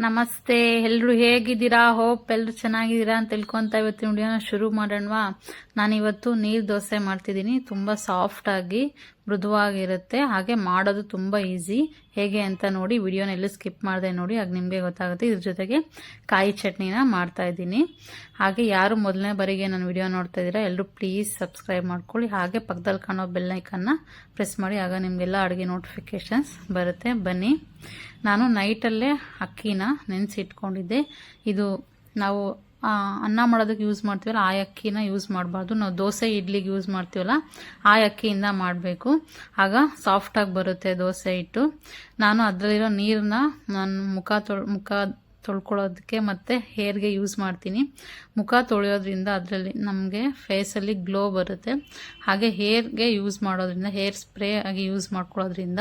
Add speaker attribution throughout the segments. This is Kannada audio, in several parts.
Speaker 1: ನಮಸ್ತೆ ಎಲ್ಲರೂ ಹೇಗಿದ್ದೀರಾ? ಹೋಪ್ ಎಲ್ಲರೂ ಚೆನ್ನಾಗಿದ್ದೀರಾ ಅಂತ ತಿಳ್ಕೊಂತ ಇವತ್ತಿನ ವಿಡಿಯೋನ ಶುರು ಮಾಡೋಣವಾ. ನಾನಿವತ್ತು ನೀರು ದೋಸೆ ಮಾಡ್ತಿದ್ದೀನಿ. ತುಂಬ ಸಾಫ್ಟಾಗಿ ಮೃದುವಾಗಿರುತ್ತೆ. ಹಾಗೆ ಮಾಡೋದು ತುಂಬ ಈಸಿ ಹೇಗೆ ಅಂತ ನೋಡಿ ವಿಡಿಯೋನ ಎಲ್ಲೂ ಸ್ಕಿಪ್ ಮಾಡಿದೆ ನೋಡಿ, ಆಗ ನಿಮಗೆ ಗೊತ್ತಾಗುತ್ತೆ. ಇದ್ರ ಜೊತೆಗೆ ಕಾಯಿ ಚಟ್ನಿನ ಮಾಡ್ತಾ ಇದ್ದೀನಿ. ಹಾಗೆ ಯಾರು ಮೊದಲನೇ ಬಾರಿಗೆ ನಾನು ವಿಡಿಯೋ ನೋಡ್ತಾ ಇದ್ದೀರಾ ಎಲ್ಲರೂ ಪ್ಲೀಸ್ ಸಬ್ಸ್ಕ್ರೈಬ್ ಮಾಡ್ಕೊಳ್ಳಿ. ಹಾಗೆ ಪಕ್ಕದಲ್ಲಿ ಕಾಣೋ ಬೆಲ್ಲೈಕನ್ನ ಪ್ರೆಸ್ ಮಾಡಿ, ಆಗ ನಿಮಗೆಲ್ಲ ಅಡುಗೆ ನೋಟಿಫಿಕೇಷನ್ಸ್ ಬರುತ್ತೆ. ಬನ್ನಿ. ನಾನು ನೈಟಲ್ಲೇ ಅಕ್ಕಿನ ನೆನೆಸಿಟ್ಕೊಂಡಿದ್ದೆ. ಇದು ನಾವು ಅನ್ನ ಮಾಡೋದಕ್ಕೆ ಯೂಸ್ ಮಾಡ್ತೀವಲ್ಲ, ಆ ಅಕ್ಕಿನ ಯೂಸ್ ಮಾಡಬಾರ್ದು. ನಾವು ದೋಸೆ, ಇಡ್ಲಿಗೆ ಯೂಸ್ ಮಾಡ್ತೀವಲ್ಲ, ಆ ಅಕ್ಕಿಯಿಂದ ಮಾಡಬೇಕು. ಆಗ ಸಾಫ್ಟಾಗಿ ಬರುತ್ತೆ ದೋಸೆ ಹಿಟ್ಟು. ನಾನು ಅದರಲ್ಲಿರೋ ನೀರನ್ನ ನಾನು ಮುಖ ತೊಳ್, ಮುಖ ತೊಳ್ಕೊಳ್ಳೋದಕ್ಕೆ ಮತ್ತು ಹೇರ್ಗೆ ಯೂಸ್ ಮಾಡ್ತೀನಿ. ಮುಖ ತೊಳೆಯೋದ್ರಿಂದ ಅದರಲ್ಲಿ ನಮಗೆ ಫೇಸಲ್ಲಿ ಗ್ಲೋ ಬರುತ್ತೆ. ಹಾಗೆ ಹೇರ್ಗೆ ಯೂಸ್ ಮಾಡೋದ್ರಿಂದ ಹೇರ್ ಸ್ಪ್ರೇ ಆಗಿ ಯೂಸ್ ಮಾಡ್ಕೊಳ್ಳೋದ್ರಿಂದ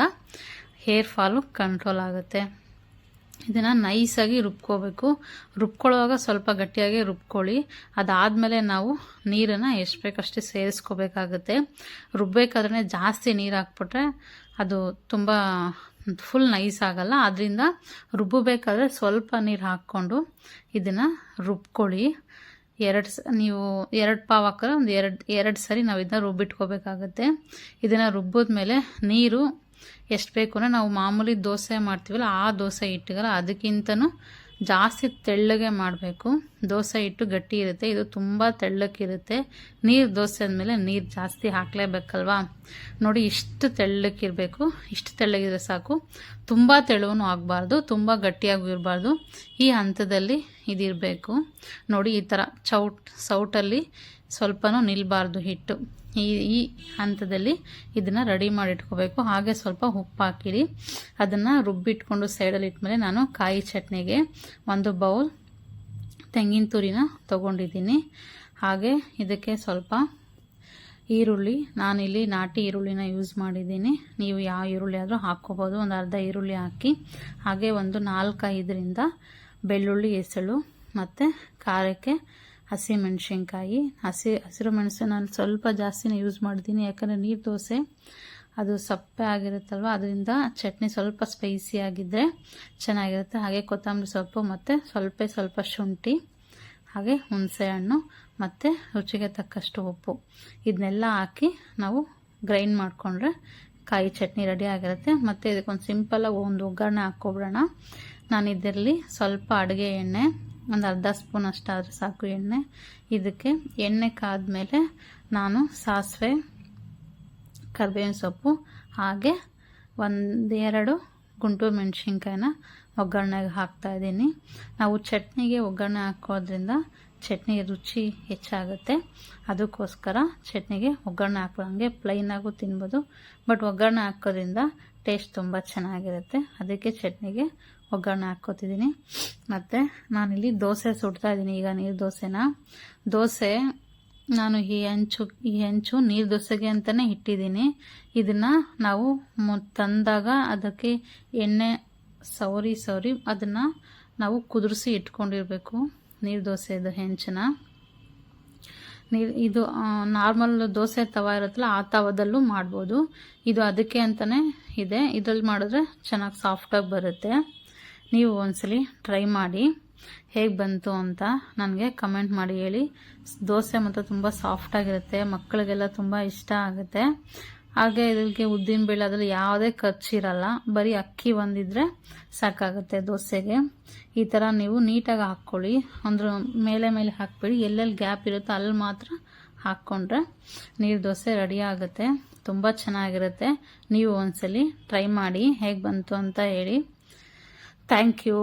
Speaker 1: ಹೇರ್ ಫಾಲು ಕಂಟ್ರೋಲ್ ಆಗುತ್ತೆ. ಇದನ್ನು ನೈಸಾಗಿ ರುಬ್ಕೋಬೇಕು. ರುಬ್ಕೊಳ್ಳುವಾಗ ಸ್ವಲ್ಪ ಗಟ್ಟಿಯಾಗಿ ರುಬ್ಕೊಳ್ಳಿ. ಅದಾದಮೇಲೆ ನಾವು ನೀರನ್ನು ಎಷ್ಟು ಬೇಕಷ್ಟೇ ಸೇರಿಸ್ಕೋಬೇಕಾಗುತ್ತೆ. ರುಬ್ಬೇಕಾದ್ರೆ ಜಾಸ್ತಿ ನೀರು ಹಾಕ್ಬಿಟ್ರೆ ಅದು ತುಂಬ ಫುಲ್ ನೈಸ್ ಆಗಲ್ಲ. ಅದರಿಂದ ರುಬ್ಬಬೇಕಾದ್ರೆ ಸ್ವಲ್ಪ ನೀರು ಹಾಕ್ಕೊಂಡು ಇದನ್ನು ರುಬ್ಕೊಳ್ಳಿ. ಎರಡು ಸ, ನೀವು ಎರಡು ಪಾವ್ ಹಾಕಿದ್ರೆ ಒಂದು ಎರಡು ಎರಡು ಸರಿ ನಾವು ಇದನ್ನ ರುಬ್ಬಿಟ್ಕೋಬೇಕಾಗತ್ತೆ. ಇದನ್ನು ರುಬ್ಬಿದ್ಮೇಲೆ ನೀರು ಎಷ್ಟು ಬೇಕು ಅಂದರೆ ನಾವು ಮಾಮೂಲಿ ದೋಸೆ ಮಾಡ್ತೀವಲ್ಲ, ಆ ದೋಸೆ ಹಿಟ್ಟಿಗಲ್ಲ, ಅದಕ್ಕಿಂತನೂ ಜಾಸ್ತಿ ತೆಳ್ಳಗೆ ಮಾಡಬೇಕು. ದೋಸೆ ಹಿಟ್ಟು ಗಟ್ಟಿ ಇರುತ್ತೆ, ಇದು ತುಂಬ ತೆಳ್ಳಕ್ಕಿರುತ್ತೆ ನೀರು ದೋಸೆ ಅಂದಮೇಲೆ ನೀರು ಜಾಸ್ತಿ ಹಾಕಲೇಬೇಕಲ್ವಾ? ನೋಡಿ, ಇಷ್ಟು ತೆಳ್ಳಕ್ಕಿರಬೇಕು ಇಷ್ಟು ತೆಳ್ಳಗಿದ್ರೆ ಸಾಕು. ತುಂಬ ತೆಳುವನು ಆಗಬಾರ್ದು, ತುಂಬ ಗಟ್ಟಿಯಾಗೂ ಇರಬಾರ್ದು. ಈ ಹಂತದಲ್ಲಿ ಇದಿರಬೇಕು. ನೋಡಿ, ಈ ಥರ ಚೌಟ್, ಸೌಟಲ್ಲಿ ಸ್ವಲ್ಪನೂ ನಿಲ್ಲಬಾರ್ದು ಹಿಟ್ಟು. ಈ ಈ ಹಂತದಲ್ಲಿ ಇದನ್ನು ರೆಡಿ ಮಾಡಿ ಇಟ್ಕೋಬೇಕು ಹಾಗೆ ಸ್ವಲ್ಪ ಉಪ್ಪು ಹಾಕಿರಿ ಅದನ್ನು ರುಬ್ಬಿಟ್ಕೊಂಡು ಸೈಡಲ್ಲಿ ಇಟ್ಮೇಲೆ ನಾನು ಕಾಯಿ ಚಟ್ನಿಗೆ ಒಂದು ಬೌಲ್ ತೆಂಗಿನ ತುರಿನ ತೊಗೊಂಡಿದ್ದೀನಿ. ಹಾಗೆ ಇದಕ್ಕೆ ಸ್ವಲ್ಪ ಈರುಳ್ಳಿ. ನಾನಿಲ್ಲಿ ನಾಟಿ ಈರುಳ್ಳಿನ ಯೂಸ್ ಮಾಡಿದ್ದೀನಿ. ನೀವು ಯಾವ ಈರುಳ್ಳಿ ಆದರೂ ಹಾಕ್ಕೋಬೋದು. ಒಂದು ಅರ್ಧ ಈರುಳ್ಳಿ ಹಾಕಿ, ಹಾಗೆ ಒಂದು ನಾಲ್ಕೈದರಿಂದ ಬೆಳ್ಳುಳ್ಳಿ ಎಸಳು ಮತ್ತು ಖಾರಕ್ಕೆ ಹಸಿ ಮೆಣಸಿನ್ಕಾಯಿ. ಹಸಿ, ಹಸಿರು ಮೆಣಸು ನಾನು ಸ್ವಲ್ಪ ಜಾಸ್ತಿನೇ ಯೂಸ್ ಮಾಡ್ತೀನಿ. ಯಾಕಂದರೆ ನೀರು ದೋಸೆ, ಅದು ಸಪ್ಪೆ ಆಗಿರುತ್ತಲ್ವ, ಅದರಿಂದ ಚಟ್ನಿ ಸ್ವಲ್ಪ ಸ್ಪೈಸಿ ಆಗಿದ್ದರೆ ಚೆನ್ನಾಗಿರುತ್ತೆ. ಹಾಗೆ ಕೊತ್ತಂಬರಿ ಸೊಪ್ಪು ಮತ್ತು ಸ್ವಲ್ಪ ಸ್ವಲ್ಪ ಶುಂಠಿ, ಹಾಗೆ ಹುಣಸೆ ಹಣ್ಣು ಮತ್ತು ರುಚಿಗೆ ತಕ್ಕಷ್ಟು ಉಪ್ಪು. ಇದನ್ನೆಲ್ಲ ಹಾಕಿ ನಾವು ಗ್ರೈಂಡ್ ಮಾಡಿಕೊಂಡ್ರೆ ಕಾಯಿ ಚಟ್ನಿ ರೆಡಿ ಆಗಿರುತ್ತೆ. ಮತ್ತು ಇದಕ್ಕೊಂದು ಸಿಂಪಲ್ಲಾಗಿ ಒಂದು ಒಗ್ಗರಣೆ ಹಾಕ್ಕೊಬಿಡೋಣ. ನಾನು ಇದರಲ್ಲಿ ಸ್ವಲ್ಪ ಅಡುಗೆ ಎಣ್ಣೆ ಒಂದು ಅರ್ಧ ಸ್ಪೂನ್ ಅಷ್ಟಾದರೆ ಸಾಕು ಎಣ್ಣೆ. ಇದಕ್ಕೆ ಎಣ್ಣೆ ಕಾದ್ಮೇಲೆ ನಾನು ಸಾಸಿವೆ, ಕರಿಬೇವಿನ ಸೊಪ್ಪು, ಹಾಗೆ ಒಂದೆರಡು ಗುಂಟೂರು ಮೆಣಸಿನ್ಕಾಯಿನ ಒಗ್ಗರಣೆಗೆ ಹಾಕ್ತಾ ಇದ್ದೀನಿ. ನಾವು ಚಟ್ನಿಗೆ ಒಗ್ಗರಣೆ ಹಾಕೋದ್ರಿಂದ ಚಟ್ನಿ ರುಚಿ ಹೆಚ್ಚಾಗುತ್ತೆ. ಅದಕ್ಕೋಸ್ಕರ ಚಟ್ನಿಗೆ ಒಗ್ಗರಣೆ ಹಾಕೋಂಗೆ ಪ್ಲೈನಾಗೂ ತಿನ್ಬೋದು. ಬಟ್ ಒಗ್ಗರಣೆ ಹಾಕೋದ್ರಿಂದ ಟೇಸ್ಟ್ ತುಂಬ ಚೆನ್ನಾಗಿರುತ್ತೆ. ಅದಕ್ಕೆ ಚಟ್ನಿಗೆ ಒಗ್ಗರಣೆ ಹಾಕ್ಕೋತಿದ್ದೀನಿ ಮತ್ತು ನಾನಿಲ್ಲಿ ದೋಸೆ ಸುಡ್ತಾ ಇದ್ದೀನಿ ಈಗ ನೀರು ದೋಸೆನ. ದೋಸೆ ನಾನು ಈ ಹೆಂಚು ಈ ಹೆಂಚು ನೀರು ದೋಸೆಗೆ ಅಂತಲೇ ಇಟ್ಟಿದ್ದೀನಿ ಇದನ್ನು ನಾವು ತಂದಾಗ ಅದಕ್ಕೆ ಎಣ್ಣೆ ಸವರಿ ಸವರಿ ಅದನ್ನು ನಾವು ಕುದುರಿಸಿ ಇಟ್ಕೊಂಡಿರಬೇಕು ನೀರು ದೋಸೆದು ಹೆಂಚನ್ನ. ನೀರು, ಇದು ನಾರ್ಮಲ್ ದೋಸೆ ತವ ಇರುತ್ತಲ್ಲ ಆ ತವದಲ್ಲೂ ಮಾಡ್ಬೋದು. ಇದು ಅದಕ್ಕೆ ಅಂತಲೇ ಇದೆ. ಇದ್ರಲ್ಲಿ ಮಾಡಿದ್ರೆ ಚೆನ್ನಾಗಿ ಸಾಫ್ಟಾಗಿ ಬರುತ್ತೆ. ನೀವು ಒಂದ್ಸಲಿ ಟ್ರೈ ಮಾಡಿ ಹೇಗೆ ಬಂತು ಅಂತ ನನಗೆ ಕಮೆಂಟ್ ಮಾಡಿ ಹೇಳಿ. ದೋಸೆ ಮತ್ತು ತುಂಬ ಸಾಫ್ಟಾಗಿರುತ್ತೆ ಮಕ್ಕಳಿಗೆಲ್ಲ ತುಂಬ ಇಷ್ಟ ಆಗುತ್ತೆ. ಹಾಗೆ ಇದಕ್ಕೆ ಉದ್ದಿನ ಬೇಳೆ ಅದ್ರಲ್ಲಿ ಯಾವುದೇ ಖರ್ಚಿರಲ್ಲ ಬರೀ ಅಕ್ಕಿ ಒಂದಿದ್ರೆ ಸಾಕಾಗುತ್ತೆ ದೋಸೆಗೆ. ಈ ಥರ ನೀವು ನೀಟಾಗಿ ಹಾಕ್ಕೊಳ್ಳಿ. ಅಂದ್ರೆ ಮೇಲೆ ಮೇಲೆ ಹಾಕ್ಬೇಡಿ. ಎಲ್ಲೆಲ್ಲಿ ಗ್ಯಾಪ್ ಇರುತ್ತೋ ಅಲ್ಲಿ ಮಾತ್ರ ಹಾಕ್ಕೊಂಡ್ರೆ ನೀರು ದೋಸೆ ರೆಡಿ ಆಗುತ್ತೆ. ತುಂಬ ಚೆನ್ನಾಗಿರುತ್ತೆ. ನೀವು ಒಂದ್ಸಲಿ ಟ್ರೈ ಮಾಡಿ ಹೇಗೆ ಬಂತು ಅಂತ ಹೇಳಿ. Thank you